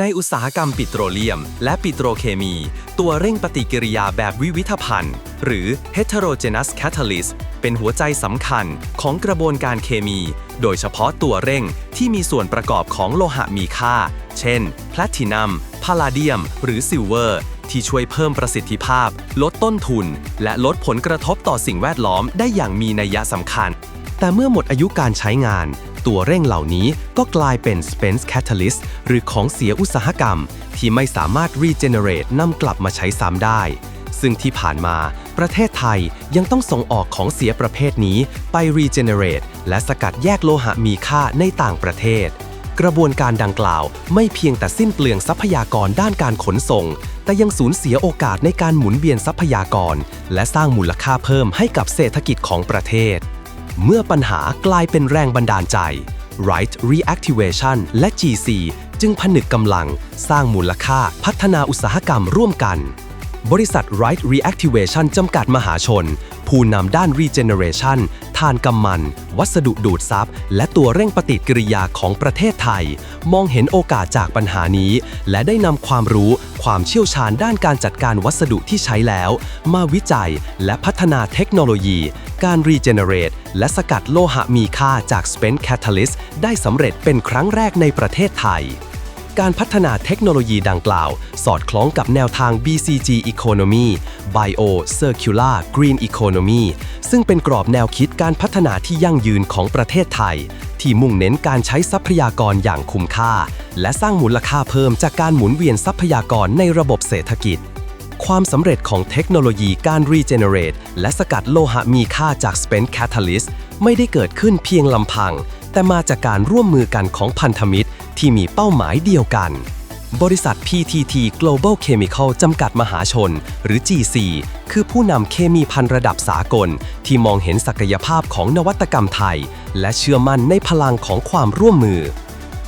ในอุตสาหกรรมปิโตรเลียม และปิโตรเคมี ตัวเร่งปฏิกิริยาแบบวิวิธภัณฑ์ หรือ heterogeneous catalyst เป็นหัวใจสำคัญของกระบวนการเคมี โดยเฉพาะตัวเร่งที่มีส่วนประกอบของโลหะมีค่า เช่น แพลตินัม พาลาเดียม หรือซิลเวอร์ ที่ช่วยเพิ่มประสิทธิภาพ ลดต้นทุน และลดผลกระทบต่อสิ่งแวดล้อมได้อย่างมีนัยสำคัญ แต่เมื่อหมดอายุการใช้งาน ตัวเร่งเหล่านี้ก็กลายเป็น Spence Catalyst หรือของเสียอุตสาหกรรม ที่ไม่สามารถ regenerate นำกลับมาใช้ซ้ำได้ ซึ่งที่ผ่านมา ประเทศไทยยังต้องส่งออกของเสียประเภทนี้ไป regenerate และสกัดแยกโลหะมีค่าในต่างประเทศ กระบวนการดังกล่าวไม่เพียงแต่สิ้นเปลืองทรัพยากรด้านการขนส่ง แต่ยังสูญเสียโอกาสในการหมุนเวียนทรัพยากร และสร้างมูลค่าเพิ่มให้กับเศรษฐกิจของประเทศ เมื่อปัญหากลายเป็นแรงบันดาลใจ Right Reactivation และ GC จึงผนึกกำลังสร้างมูลค่าพัฒนาอุตสาหกรรมร่วมกัน บริษัท Right Reactivation จำกัดมหาชน ผู้นำด้าน Regeneration ทานกำมัน วัสดุดูดซับ และตัวเร่งปฏิกิริยาของประเทศไทย มองเห็นโอกาสจากปัญหานี้ และได้นำความรู้ ความเชี่ยวชาญด้านการจัดการวัสดุที่ใช้แล้ว มาวิจัยและพัฒนาเทคโนโลยี การ Regenerate และสกัดโลหะมีค่าจาก Spent Catalyst ได้สำเร็จเป็นครั้งแรกในประเทศไทย การพัฒนาเทคโนโลยีดังกล่าว สอดคล้องกับแนวทาง BCG Economy Bio Circular Green Economy ซึ่งเป็นกรอบแนวคิดการพัฒนาที่ยั่งยืนของประเทศไทย ที่มุ่งเน้นการใช้ทรัพยากรอย่างคุ้มค่า และสร้างมูลค่าเพิ่มจากการหมุนเวียนทรัพยากรในระบบเศรษฐกิจ ความสำเร็จของเทคโนโลยีการ regenerate และสกัดโลหะมีค่าจาก spent catalyst ไม่ได้เกิดขึ้นเพียงลำพัง แต่มาจากการร่วมมือกันของพันธมิตร ที่มีเป้าหมายเดียวกัน บริษัท PTT Global Chemical จำกัดมหาชน หรือ GC คือผู้นำเคมีพันระดับสากล ที่มองเห็นศักยภาพของนวัตกรรมไทย และเชื่อมั่นในพลังของความร่วมมือ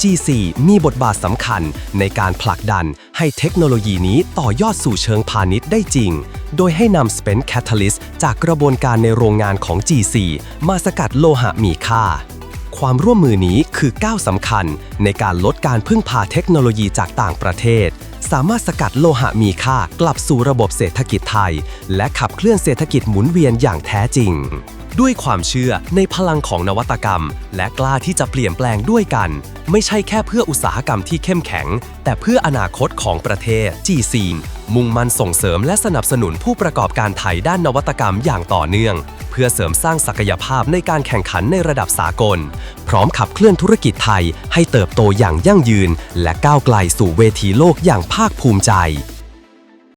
G4 มีบทบาทสำคัญในการผลักดันให้เทคโนโลยีนี้ต่อยอดสู่เชิงพาณิชย์ได้จริง โดยให้นำ Spent Catalyst จากกระบวนการในโรงงานของ G4 มาสกัดโลหะมีค่า ความร่วมมือนี้คือก้าวสำคัญในการลดการพึ่งพาเทคโนโลยีจากต่างประเทศ สามารถสกัดโลหะมีค่ากลับสู่ระบบเศรษฐกิจไทย และขับเคลื่อนเศรษฐกิจหมุนเวียนอย่างแท้จริง ด้วยความเชื่อในพลังของนวัตกรรม และกล้าที่จะเปลี่ยนแปลงด้วยกัน ไม่ใช่แค่เพื่ออุตสาหกรรมที่เข้มแข็ง แต่เพื่ออนาคตของประเทศ g c มุ่งมั่นส่งเสริมและสนับสนุนผู้ประกอบการไทยด้านนวัตกรรมอย่างต่อเนื่อง พื่อเสริมสร้างศักยภาพในการแข่งขันในระดับสากล พร้อมขับเคลื่อนธุรกิจไทยให้เติบโตอย่างยั่งยืน และก้าวไกลสู่เวทีโลกอย่างภาคภูมิใจ